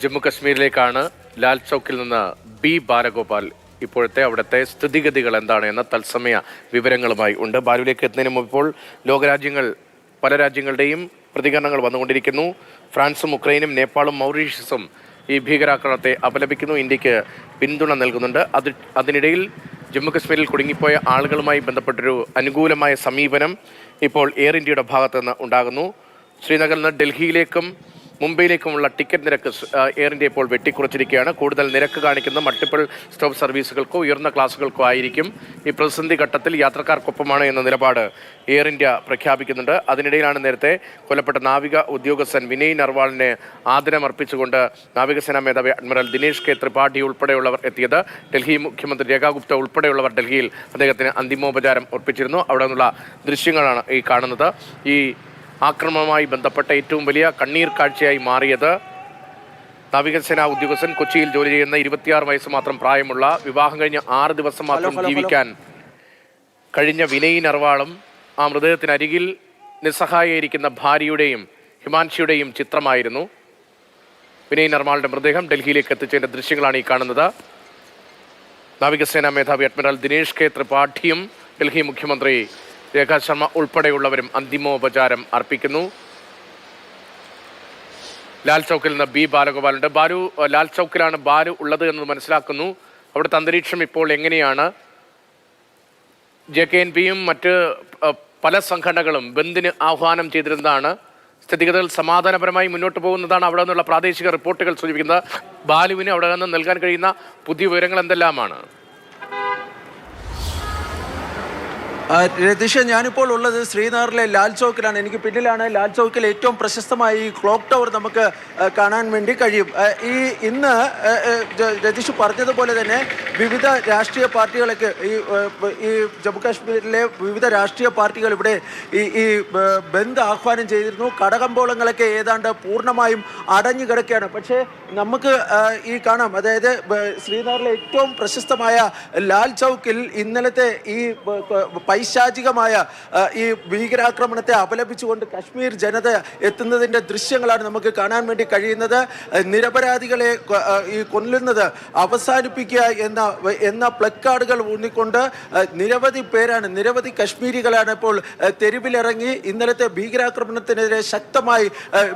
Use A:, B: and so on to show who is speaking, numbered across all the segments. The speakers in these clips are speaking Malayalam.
A: ജമ്മു കശ്മീരിലേക്കാണ് ലാൽ ചൗക്കിൽ നിന്ന് ബി ബാലഗോപാൽ ഇപ്പോഴത്തെ അവിടുത്തെ സ്ഥിതിഗതികൾ എന്താണ് എന്ന തത്സമയ വിവരങ്ങളുമായി ഉണ്ട്. ബാലുവിലേക്ക് എത്തുന്നതിന് മുമ്പ് ഇപ്പോൾ ലോകരാജ്യങ്ങൾ പല രാജ്യങ്ങളുടെയും പ്രതികരണങ്ങൾ വന്നുകൊണ്ടിരിക്കുന്നു. ഫ്രാൻസും ഉക്രൈനും നേപ്പാളും മൗറീഷ്യസും ഈ ഭീകരാക്രമണത്തെ അപലപിക്കുന്നു. ഇന്ത്യയ്ക്ക് പിന്തുണ നൽകുന്നുണ്ട്. അത് അതിനിടയിൽ ജമ്മു കശ്മീരിൽ കുടുങ്ങിപ്പോയ ആളുകളുമായി ബന്ധപ്പെട്ടൊരു അനുകൂലമായ സമീപനം ഇപ്പോൾ എയർ ഇന്ത്യയുടെ ഭാഗത്തുനിന്ന് ഉണ്ടാകുന്നു. ശ്രീനഗറിൽ നിന്ന് ഡൽഹിയിലേക്കും മുംബൈയിലേക്കുമുള്ള ടിക്കറ്റ് നിരക്ക് എയർ ഇന്ത്യ ഇപ്പോൾ വെട്ടിക്കുറച്ചിരിക്കുകയാണ്. കൂടുതൽ നിരക്ക് കാണിക്കുന്ന മൾട്ടിപ്പിൾ സ്റ്റോപ്പ് സർവീസുകൾക്കോ ഉയർന്ന ക്ലാസുകൾക്കോ ആയിരിക്കും ഈ പ്രതിസന്ധി ഘട്ടത്തിൽ യാത്രക്കാർക്കൊപ്പമാണ് എന്ന നിലപാട് എയർ ഇന്ത്യ പ്രഖ്യാപിക്കുന്നുണ്ട്. അതിനിടയിലാണ് നേരത്തെ കൊല്ലപ്പെട്ട നാവിക ഉദ്യോഗസ്ഥൻ വിനയ് നർവാളിനെ ആദരമർപ്പിച്ചുകൊണ്ട് നാവികസേനാ മേധാവി അഡ്മിറൽ ദിനേഷ് കെ ത്രിപാഠി ഉൾപ്പെടെയുള്ളവർ എത്തിയത്. ഡൽഹി മുഖ്യമന്ത്രി രേഖാ ഗുപ്ത ഉൾപ്പെടെയുള്ളവർ ഡൽഹിയിൽ അദ്ദേഹത്തിന് അന്തിമോപചാരം അർപ്പിച്ചിരുന്നു. അവിടെ നിന്നുള്ള ദൃശ്യങ്ങളാണ് ഈ കാണുന്നത്. ഈ ആക്രമണവുമായി ബന്ധപ്പെട്ട ഏറ്റവും വലിയ കണ്ണീർ കാഴ്ചയായി മാറിയത് നാവികസേന ഉദ്യോഗസ്ഥൻ കൊച്ചിയിൽ ജോലി ചെയ്യുന്ന ഇരുപത്തിയാറ് വയസ്സ് മാത്രം പ്രായമുള്ള വിവാഹം കഴിഞ്ഞ ആറ് ദിവസം മാത്രം ജീവിക്കാൻ കഴിഞ്ഞ വിനയ് നർവാളും ആ മൃതദേഹത്തിനരികിൽ നിസ്സഹായിരിക്കുന്ന ഭാര്യയുടെയും ഹിമാൻഷിയുടെയും ചിത്രമായിരുന്നു. വിനയ് നർമാളുടെ മൃതദേഹം ഡൽഹിയിലേക്ക് എത്തിച്ചതിന്റെ ദൃശ്യങ്ങളാണ് ഈ കാണുന്നത്. നാവികസേനാ മേധാവി അഡ്മിറൽ ദിനേഷ് കെ ത്രിപാഠിയും ഡൽഹി മുഖ്യമന്ത്രി രേഖാ ശർമ്മ ഉൾപ്പെടെയുള്ളവരും അന്തിമോപചാരം അർപ്പിക്കുന്നു. ലാൽ ചൗക്കിൽ നിന്ന് ബി ബാലഗോപാലുണ്ട്. ബാലു ലാൽ ചൗക്കിലാണ് ബാലു ഉള്ളത് എന്ന് മനസ്സിലാക്കുന്നു. അവിടുത്തെ അന്തരീക്ഷം ഇപ്പോൾ എങ്ങനെയാണ്? ജെ കെ എൻ പിയും മറ്റ് പല സംഘടനകളും ബന്ദിന് ആഹ്വാനം ചെയ്തിരുന്നതാണ്. സ്ഥിതിഗതികൾ സമാധാനപരമായി മുന്നോട്ട് പോകുന്നതാണ് അവിടെ നിന്നുള്ള പ്രാദേശിക റിപ്പോർട്ടുകൾ സൂചിപ്പിക്കുന്നത്. ബാലുവിന് അവിടെ നിന്ന് നൽകാൻ കഴിയുന്ന പുതിയ വിവരങ്ങൾ എന്തെല്ലാമാണ്?
B: രതീഷ് ഞാനിപ്പോൾ ഉള്ളത് ശ്രീനഗറിലെ ലാൽ ചൗക്കിലാണ്. എനിക്ക് പിന്നിലാണ് ലാൽ ചൗക്കിൽ ഏറ്റവും പ്രശസ്തമായ ഈ ക്ലോക്ക് ടവർ നമുക്ക് കാണാൻ വേണ്ടി കഴിയും. ഈ ഇന്ന് രതീഷ് പറഞ്ഞതുപോലെ തന്നെ വിവിധ രാഷ്ട്രീയ പാർട്ടികളൊക്കെ ഈ ഈ ജമ്മു കാശ്മീരിലെ വിവിധ രാഷ്ട്രീയ പാർട്ടികൾ ഇവിടെ ഈ ഈ ബന്ദ് ആഹ്വാനം ചെയ്തിരുന്നു. കടകമ്പോളങ്ങളൊക്കെ ഏതാണ്ട് പൂർണമായും അടഞ്ഞു കിടക്കുകയാണ്. പക്ഷേ നമുക്ക് ഈ കാണാം. അതായത് ശ്രീനഗറിലെ ഏറ്റവും പ്രശസ്തമായ ലാൽ ചൗക്കിൽ ഇന്നലത്തെ ഈ പൈശാചികമായ ഈ ഭീകരാക്രമണത്തെ അപലപിച്ചുകൊണ്ട് കശ്മീർ ജനത എത്തുന്നതിന്റെ ദൃശ്യങ്ങളാണ് നമുക്ക് കാണാൻ വേണ്ടി കഴിയുന്നത്. നിരപരാധികളെ ഈ കൊല്ലുന്നത് അവസാനിപ്പിക്കുക എന്ന എന്ന പ്ലക്കാർഡുകൾ ഊന്നിക്കൊണ്ട് നിരവധി പേരാണ് നിരവധി കശ്മീരികളാണ് ഇപ്പോൾ തെരുവിലിറങ്ങി ഇന്നലത്തെ ഭീകരാക്രമണത്തിനെതിരെ ശക്തമായി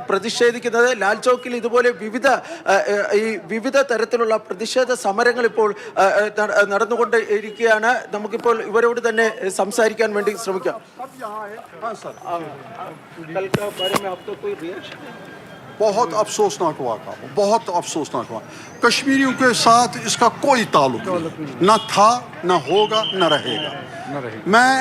B: പ്രതിഷേധിക്കുന്നത്. ലാൽ ചൗക്കിൽ ഇതുപോലെ വിവിധ ഈ വിവിധ തരത്തിലുള്ള പ്രതിഷേധ സമരങ്ങൾ ഇപ്പോൾ നടന്നുകൊണ്ട് ഇരിക്കുകയാണ് നമുക്കിപ്പോൾ ഇവരോട് തന്നെ സംസാരിക്കാൻ വേണ്ടി ശ്രമിക്കാം
C: बहुत अफसोसनाक वाक़ा बहुत अफसोसनाक वाक़ा कश्मीरियों के साथ इसका कोई ताल्लुक नहीं न था न होगा न रहेगा मैं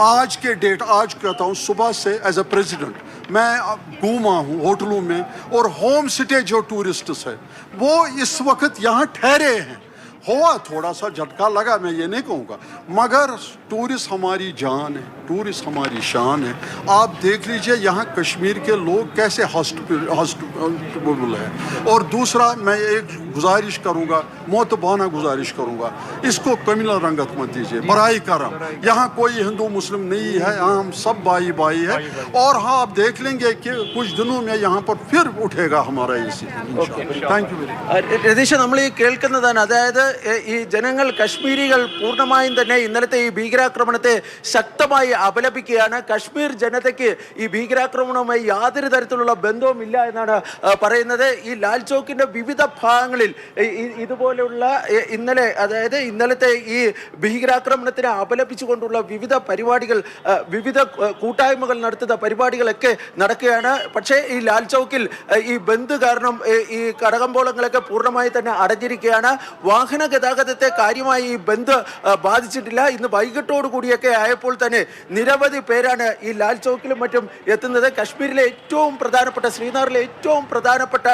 C: आज के डेट आज कहता हूँ सुबह से एज अ प्रेसिडेंट मैं अब घूमा हूँ होटलों में और होम स्टे जो टूरिस्ट्स है वो इस वक्त यहाँ ठहरे हैं हुआ थोड़ा सा झटका लगा, मैं ये नहीं कहूँगा। मगर टूरिस्ट हमारी जान है टूरिस्ट हमारी शान है। आप देख लीजिए, यहाँ कश्मीर के लोग कैसे हॉस्पिटल है। और दूसरा, मैं एक गुजारिश करूँगा मोतबाना गुजारिश करूँगा इसको कमिला रंगत मत दीजिए बराई करम यहाँ कोई हिंदू मुस्लिम नहीं है यहाँ हम सब भाई भाई है और हाँ आप देख लेंगे कि कुछ दिनों में यहाँ पर फिर उठेगा हमारा इसी thank you very much
B: Ratheesh നമ്മൾ ഈ കേൾക്കുന്നതാണ് അതായത് എ, ഈ ജനങ്ങൾ കശ്മീരികൾ പൂർണ്ണമായും തന്നെ ഇന്നലത്തെ ഈ ഭീകരാക്രമണത്തെ ശക്തമായി അപലപിക്കുകയാണ് കശ്മീർ ജനതയ്ക്ക് ഈ ഭീകരാക്രമണവുമായി യാതൊരു തരത്തിലുള്ള ബന്ധവുമില്ല എന്നാണ് ആ, പറയുന്നത് ഈ ലാൽ ചോക്കിന്റെ വിവിധ ഭാഗങ്ങളിൽ ഈ- ഇതുപോലെയുള്ള ഇന്നലെ അതായത് ഇന്നലത്തെ ഈ ഭീകരാക്രമണത്തിനെ അപലപിച്ചുകൊണ്ടുള്ള വിവിധ പരിപാടികൾ വിവിധ കൂട്ടായ്മകൾ നടത്തുന്ന പരിപാടികളൊക്കെ നടക്കുകയാണ്. പക്ഷേ ഈ ലാൽ ചൗക്കിൽ ഈ ബന്ദ് കാരണം ഈ കടകമ്പോളങ്ങളൊക്കെ പൂർണമായി തന്നെ അടഞ്ഞിരിക്കുകയാണ്. വാഹന ഗതാഗതത്തെ കാര്യമായി ഈ ബന്ദ് ബാധിച്ചിട്ടില്ല. ഇന്ന് വൈകിട്ടോടു കൂടിയൊക്കെ ആയപ്പോൾ തന്നെ നിരവധി പേരാണ് ഈ ലാൽ ചൗക്കിലും മറ്റും എത്തുന്നത്. കശ്മീരിലെ ഏറ്റവും പ്രധാനപ്പെട്ട ശ്രീനഗറിലെ ഏറ്റവും പ്രധാനപ്പെട്ട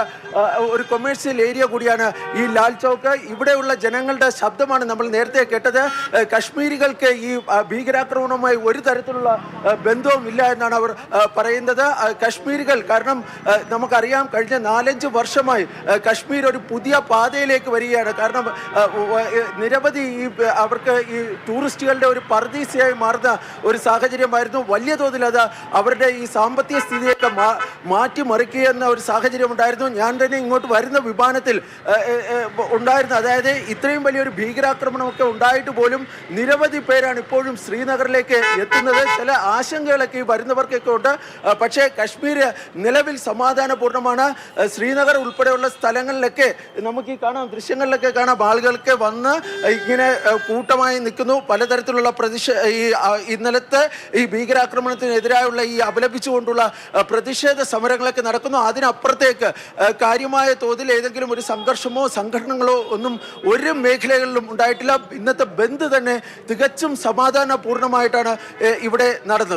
B: ഒരു കൊമേഴ്സ്യൽ ഏരിയ കൂടിയാണ് ഈ ലാൽ ചൗക്ക്? ഇവിടെയുള്ള ജനങ്ങളുടെ ശബ്ദമാണ് നമ്മൾ നേരത്തെ കേട്ടത്. കശ്മീരികൾക്ക് ഈ ഭീകരാക്രമണവുമായി ഒരു തരത്തിലുള്ള ബന്ധവും ഇല്ല എന്നാണ് അവർ പറയുന്നത്. കശ്മീരികൾ കാരണം നമുക്കറിയാം കഴിഞ്ഞ നാലഞ്ച് വർഷമായി കശ്മീർ ഒരു പുതിയ പാതയിലേക്ക് വരികയാണ്. കാരണം നിരവധി ഈ അവർക്ക് ഈ ടൂറിസ്റ്റുകളുടെ ഒരു പർദീസയായി മാറുന്ന ഒരു സാഹചര്യമായിരുന്നു. വലിയ തോതിൽ അത് അവരുടെ ഈ സാമ്പത്തിക സ്ഥിതിയൊക്കെ മാറ്റിമറിക്കുക എന്ന ഒരു സാഹചര്യം ഉണ്ടായിരുന്നു ഞാൻ തന്നെ ഇങ്ങോട്ട് വരുന്ന വിമാനത്തിൽ ഏ, ഏ, ഏ, ഉണ്ടായിരുന്നു അതായത് ഇത്രയും വലിയൊരു ഭീകരാക്രമണമൊക്കെ ഉണ്ടായിട്ട് പോലും നിരവധി പേരാണ് ഇപ്പോഴും ശ്രീനഗറിലേക്ക് എത്തുന്നത്. ചില ആശങ്കകളൊക്കെ ഈ വരുന്നവർക്കൊക്കെ ഉണ്ട്. പക്ഷേ കശ്മീർ നിലവിൽ സമാധാനപൂർണമാണ് ശ്രീനഗർ ഉൾപ്പെടെയുള്ള സ്ഥലങ്ങളിലൊക്കെ നമുക്ക് ഈ കാണാം ദൃശ്യങ്ങളിലൊക്കെ കാണാം. ആളുകൾക്ക് വന്ന് ഇങ്ങനെ കൂട്ടമായി നിൽക്കുന്നു. പലതരത്തിലുള്ള പ്രതിഷേ ഈ ഇന്നലത്തെ ഈ ഭീകരാക്രമണത്തിനെതിരായുള്ള ഈ അപലപിച്ചുകൊണ്ടുള്ള പ്രതിഷേധ സമരങ്ങളൊക്കെ നടക്കുന്നു. അതിനപ്പുറത്തേക്ക് കാര്യമായ തോതിൽ ഏതെങ്കിലും ഒരു സംഘർഷമോ സംഘടനകളോ ഒന്നും ഒരു മേഖലകളിലും ഉണ്ടായിട്ടില്ല. ഇന്നത്തെ ബന്ദ് തന്നെ തികച്ചും സമാധാനപൂർണമായിട്ടാണ് ഇവിടെ നടന്നത്.